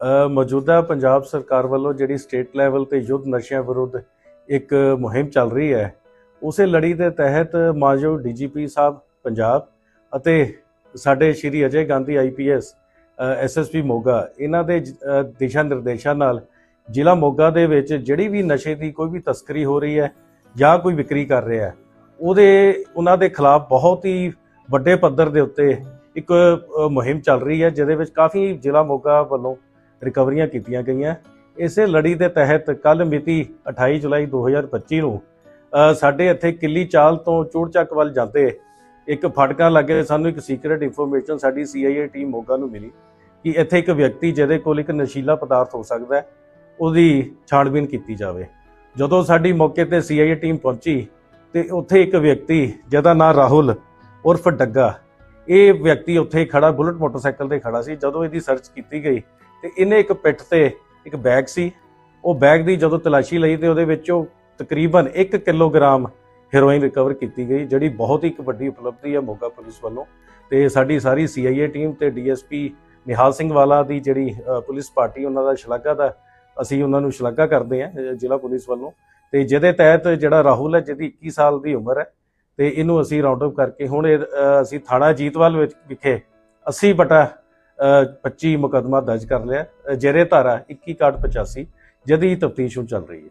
ਮੌਜੂਦਾ ਪੰਜਾਬ ਸਰਕਾਰ ਵੱਲੋਂ ਜਿਹੜੀ ਸਟੇਟ ਲੈਵਲ ਤੇ ਯੁੱਧ ਨਸ਼ਿਆਂ ਵਿਰੁੱਧ ਇੱਕ ਮੁਹਿੰਮ ਚੱਲ ਰਹੀ ਹੈ, ਉਸੇ ਲੜੀ ਦੇ ਤਹਿਤ ਮਾਨਯੋਗ ਡੀਜੀਪੀ ਸਾਹਿਬ ਪੰਜਾਬ ਅਤੇ ਸਾਡੇ ਸ਼੍ਰੀ ਅਜੇ ਗਾਂਧੀ ਆਈਪੀਐਸ ਐਸਐਸਪੀ ਮੋਗਾ, ਇਹਨਾਂ ਦੇ ਦਿਸ਼ਾ ਨਿਰਦੇਸ਼ਾਂ ਨਾਲ ਜ਼ਿਲ੍ਹਾ ਮੋਗਾ ਦੇ ਵਿੱਚ ਜਿਹੜੀ ਵੀ ਨਸ਼ੇ ਦੀ ਕੋਈ ਵੀ ਤਸਕਰੀ ਹੋ ਰਹੀ ਹੈ ਜਾਂ ਕੋਈ ਵਿਕਰੀ ਕਰ ਰਿਹਾ ਹੈ, ਉਹਦੇ, ਉਹਨਾਂ ਦੇ ਖਿਲਾਫ ਬਹੁਤ ਹੀ ਵੱਡੇ ਪੱਧਰ ਦੇ ਉੱਤੇ ਇੱਕ ਮੁਹਿੰਮ ਚੱਲ ਰਹੀ ਹੈ, ਜਿਹਦੇ ਵਿੱਚ ਕਾਫੀ ਜ਼ਿਲ੍ਹਾ ਮੋਗਾ ਵੱਲੋਂ ਰਿਕਵਰੀਆਂ ਕੀਤੀਆਂ ਗਈਆਂ। ਇਸੇ ਲੜੀ ਦੇ ਤਹਿਤ ਕੱਲ ਮਿਤੀ 28 ਜੁਲਾਈ 2025 ਨੂੰ ਸਾਡੇ ਇੱਥੇ ਕਿੱਲੀ ਚਾਲ ਤੋਂ ਚੂੜਚੱਕ ਵੱਲ ਜਾਂਦੇ ਇੱਕ ਫਟਕਾਂ ਲੱਗੇ ਸਾਨੂੰ ਇੱਕ ਸੀਕ੍ਰੀਟ ਇਨਫੋਰਮੇਸ਼ਨ ਸਾਡੀ ਸੀਆਈਏ ਟੀਮ ਮੋਗਾ ਨੂੰ ਮਿਲੀ ਕਿ ਇੱਥੇ ਇੱਕ ਵਿਅਕਤੀ ਜਿਹਦੇ ਕੋਲ ਇੱਕ ਨਸ਼ੀਲਾ ਪਦਾਰਥ ਹੋ ਸਕਦਾ ਹੈ, ਉਹਦੀ ਛਾਣਬੀਨ ਕੀਤੀ ਜਾਵੇ। ਜਦੋਂ ਸਾਡੀ ਮੌਕੇ ਤੇ ਸੀਆਈਏ ਟੀਮ ਪਹੁੰਚੀ ਤੇ ਉੱਥੇ ਇੱਕ ਵਿਅਕਤੀ ਜਿਹਦਾ ਨਾਮ ਰਾਹੁਲ ਉਰਫ ਡੱਗਾ, ਇਹ ਵਿਅਕਤੀ ਉੱਥੇ ਖੜਾ ਬੁਲਟ ਮੋਟਰਸਾਈਕਲ ਤੇ ਖੜਾ ਸੀ। ਜਦੋਂ ਇਹਦੀ ਸਰਚ ਕੀਤੀ ਗਈ ਤੇ ਇਹਨੇ ਇੱਕ ਪਿੱਠ ਤੇ ਇੱਕ ਬੈਗ ਸੀ। ਉਹ ਬੈਗ ਦੀ ਜਦੋਂ ਤਲਾਸ਼ੀ ਲਈ ਤੇ ਉਹਦੇ ਵਿੱਚੋਂ ਤਕਰੀਬਨ 1 ਕਿਲੋਗ੍ਰਾਮ ਹੈਰੋਇਨ ਰਿਕਵਰ ਕੀਤੀ ਗਈ ਜਿਹੜੀ ਬਹੁਤ ਹੀ ਇੱਕ ਵੱਡੀ ਉਪਲਬਧੀ ਹੈ ਮੋਗਾ ਪੁਲਿਸ ਵੱਲੋਂ। ਤੇ ਸਾਡੀ ਸਾਰੀ ਸੀਆਈਏ ਟੀਮ ਤੇ ਡੀਐਸਪੀ ਨਿਹਾਲ ਸਿੰਘ ਵਾਲਾ ਦੀ ਜਿਹੜੀ ਪੁਲਿਸ ਪਾਰਟੀ ਉਹਨਾਂ ਦਾ ਸ਼ਲਾਘਾ ਦਾ ਅਸੀਂ ਉਹਨਾਂ ਨੂੰ ਸ਼ਲਾਘਾ ਕਰਦੇ ਹਾਂ ਜ਼ਿਲ੍ਹਾ ਪੁਲਿਸ ਵੱਲੋਂ। ਤੇ ਜਿਹਦੇ ਤਹਿਤ ਜਿਹੜਾ ਰਾਹੁਲ ਹੈ ਜਿਹਦੀ 21 ਸਾਲ ਦੀ ਉਮਰ ਹੈ ਤੇ ਇਹਨੂੰ ਅਸੀਂ ਰਾਉਂਡ ਅਪ ਕਰਕੇ ਹੁਣ ਇਹ, ਅਸੀਂ ਥਾਣਾ ਜੀਤਵਾਲ ਵਿੱਚ ਵਿਖੇ 80 ਬਟਾ 25 ਮੁਕਦਮਾ ਦਰਜ ਕਰ ਲਿਆ। ਅ, ਧਾਰਾ 21 ਕਾਟ 85 ਜਿਹਦੀ ਤਫਤੀਸ਼ ਹੁਣ ਚੱਲ ਰਹੀ ਹੈ।